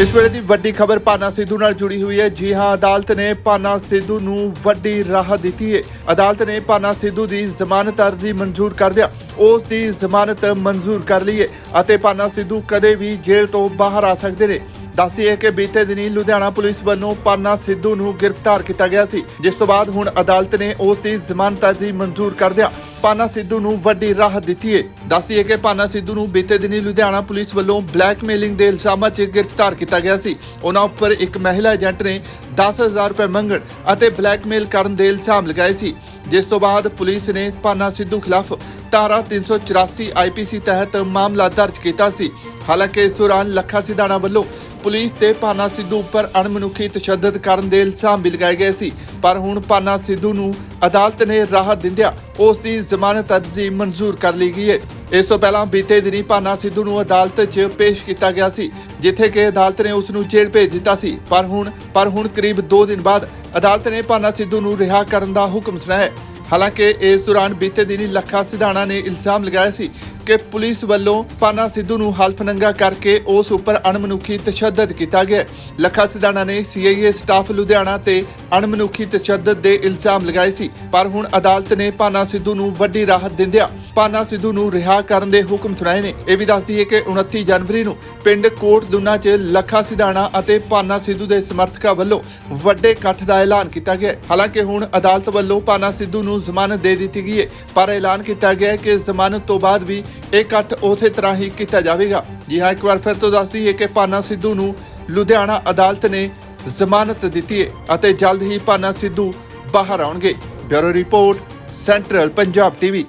ਇਸ ਵੇਲੇ ਦੀ ਵੱਡੀ ਖਬਰ ਪਾਨਾ ਸਿੱਧੂ ਨਾਲ ਜੁੜੀ ਹੋਈ ਹੈ। ਜੀ ਹਾਂ, ਅਦਾਲਤ ਨੇ ਪਾਨਾ ਸਿੱਧੂ ਨੂੰ ਵੱਡੀ ਰਾਹਤ ਦਿੱਤੀ ਹੈ ਅਦਾਲਤ ਨੇ ਪਾਨਾ ਸਿੱਧੂ ਦੀ ਜ਼ਮਾਨਤ ਅਰਜ਼ੀ ਮਨਜ਼ੂਰ ਕਰ ਦਿਆ ਉਸ ਦੀ ਜ਼ਮਾਨਤ ਮਨਜ਼ੂਰ ਕਰ ਲਈ ਹੈ ਅਤੇ ਪਾਨਾ ਸਿੱਧੂ ਕਦੇ ਵੀ ਜੇਲ੍ਹ ਤੋਂ ਬਾਹਰ ਆ ਸਕਦੇ ਨੇ। ਦੱਸਦੀ ਹੈ ਕਿ ਬੀਤੇ ਦਿਨੀ ਲੁਧਿਆਣਾ ਪੁਲਿਸ ਵੱਲੋਂ ਪਾਨਾ ਸਿੱਧੂ ਨੂੰ ਗ੍ਰਿਫਤਾਰ ਕੀਤਾ ਗਿਆ ਸੀ। ਜਿਸ ਤੋਂ ਬਾਅਦ ਹੁਣ ਅਦਾਲਤ ਨੇ ਉਸ ਦੀ ਜ਼ਮਾਨਤ ਅਰਜ਼ੀ ਮਨਜ਼ੂਰ ਕਰ ਦਿਆ। ਪਾਨਾ ਸਿੱਧੂ ਨੂੰ ਵੱਡੀ ਰਾਹਤ ਦਿੱਤੀ ਹੈ ਦੱਸਦੀ ਹੈ ਕਿ ਪਾਨਾ ਸਿੱਧੂ ਨੂੰ ਬੀਤੇ ਦਿਨੀ ਲੁਧਿਆਣਾ ਪੁਲਿਸ ਵੱਲੋਂ ਬਲੈਕਮੇਲਿੰਗ ਦੇ ਇਲਜ਼ਾਮਾਂ 'ਚ ਗ੍ਰਿਫਤਾਰ ਕੀਤਾ ਗਿਆ ਸੀ। ਉਹਨਾਂ ਉੱਪਰ ਇੱਕ ਮਹਿਲਾ ਏਜੰਟ ਨੇ 10000 ਰੁਪਏ ਮੰਗਣ ਅਤੇ ਬਲੈਕਮੇਲ ਕਰਨ ਦੇ ਇਲਜ਼ਾਮ ਲਗਾਏ ਸੀ। ਜਿਸ ਤੋਂ ਬਾਅਦ ਪੁਲਿਸ ਨੇ ਪਾਨਾ ਸਿੱਧੂ ਖਿਲਾਫ ਧਾਰਾ 384 ਆਈਪੀਸੀ ਤਹਿਤ ਮਾਮਲਾ ਦਰਜ ਕੀਤਾ ਸੀ। ਹਾਲਾਂਕਿ ਇਸ ਦੌਰਾਨ ਲੱਖਾ ਸਿਧਾਣਾ ਵੱਲੋਂ ਪੁਲਿਸ ਤੇ ਪਾਨਾ ਸਿੱਧੂ ਉੱਪਰ ਅਣਮਨੁੱਖੀ ਤਸ਼ੱਦਦ ਕਰਨ ਦੇ ਇਲਜ਼ਾਮ ਵੀ ਲਗਾਏ ਗਏ ਸੀ। ਪਰ ਹੁਣ ਪਾਨਾ ਸਿੱਧੂ ਨੂੰ ਅਦਾਲਤ ਨੇ ਰਾਹਤ ਦਿੰਦਿਆਂ ਉਸ ਦੀ ਜ਼ਮਾਨਤ ਅਰਜ਼ੀ ਮਨਜ਼ੂਰ ਕਰ ਲਈ ਗਈ ਹੈ। ਇਸ ਤੋਂ ਪਹਿਲਾਂ ਬੀਤੇ ਦਿਨੀ ਪਾਨਾ ਸਿੱਧੂ ਨੂੰ ਅਦਾਲਤ 'ਚ ਪੇਸ਼ ਕੀਤਾ ਗਿਆ ਸੀ, ਜਿੱਥੇ ਕਿ ਅਦਾਲਤ ਨੇ ਉਸ ਨੂੰ ਜੇਲ੍ਹ ਭੇਜ ਦਿੱਤਾ ਸੀ। ਪਰ ਹੁਣ ਪਰ ਹੁਣ ਕਰੀਬ 2 ਦਿਨ ਬਾਅਦ ਅਦਾਲਤ ਨੇ ਪਾਨਾ ਸਿੱਧੂ ਨੂੰ ਰਿਹਾ ਕਰਨ ਦਾ ਹੁਕਮ ਸੁਣਾਇਆ ਹੈ। ਹਾਲਾਂਕਿ ਇਸ ਦੌਰਾਨ ਬੀਤੇ ਦਿਨੀ ਲੱਖਾ ਸਿਧਾਣਾ ਨੇ ਇਲਜ਼ਾਮ ਲਗਾਇਆ ਸੀ ਕਿ ਪੁਲਿਸ ਵੱਲੋਂ ਪਾਨਾ ਸਿੱਧੂ ਨੂੰ ਹਲਫਨੰਗਾ ਕਰਕੇ ਉਸ ਉੱਪਰ ਅਣਮਨੁੱਖੀ ਤਸ਼ੱਦਦ ਕੀਤਾ ਗਿਆ ਹੈ। ਲੱਖਾ ਸਿਧਾਣਾ ਨੇ ਸੀਆਈਏ ਸਟਾਫ ਲੁਧਿਆਣਾ ਤੇ ਅਣਮਨੁੱਖੀ ਤਸ਼ੱਦਦ ਦੇ ਇਲਜ਼ਾਮ ਲਗਾਏ ਸੀ। ਪਰ ਹੁਣ ਅਦਾਲਤ ਨੇ ਪਾਨਾ ਸਿੱਧੂ ਨੂੰ ਵੱਡੀ ਰਾਹਤ ਦਿੰਦਿਆਂ ਪਾਨਾ ਸਿੱਧੂ ਨੂੰ ਰਿਹਾ ਕਰਨ ਦੇ ਹੁਕਮ ਸੁਣਾਏ ਨੇ। ਇਹ ਵੀ ਦੱਸਦੀ ਹੈ ਕਿ 29 ਜਨਵਰੀ ਨੂੰ ਪਿੰਡ ਕੋਟ ਦੁਨਾ 'ਚ ਲੱਖਾ ਸਿਧਾਣਾ ਅਤੇ ਪਾਨਾ ਸਿੱਧੂ ਦੇ ਸਮਰਥਕਾਂ ਵੱਲੋਂ ਵੱਡੇ ਇਕੱਠ ਦਾ ਐਲਾਨ ਕੀਤਾ ਗਿਆ ਹਾਲਾਂਕਿ ਹੁਣ ਅਦਾਲਤ ਵੱਲੋਂ ਪਾਨਾ ਸਿੱਧੂ ਨੂੰ ਜ਼ਮਾਨਤ ਦੇ ਦਿੱਤੀ ਗਈ ਹੈ, ਪਰ ਐਲਾਨ ਕੀਤਾ ਗਿਆ ਹੈ ਕਿ ਜ਼ਮਾਨਤ ਤੋਂ ਬਾਅਦ ਵੀ ਇਹ ਇਕੱਠ ਉਸੇ ਤਰ੍ਹਾਂ ਹੀ ਕੀਤਾ ਜਾਵੇਗਾ। ਜੀ ਹਾਂ, ਇੱਕ ਵਾਰ ਫਿਰ ਤੋਂ ਦੱਸਦੀ ਹੈ ਕਿ ਪਾਨਾ ਸਿੱਧੂ ਨੂੰ ਲੁਧਿਆਣਾ ਅਦਾਲਤ ਨੇ ਜ਼ਮਾਨਤ ਦਿੱਤੀ ਹੈ ਅਤੇ ਜਲਦ ਹੀ ਪਾਨਾ ਸਿੱਧੂ ਬਾਹਰ ਆਉਣਗੇ। Bureau report, central Punjab TV.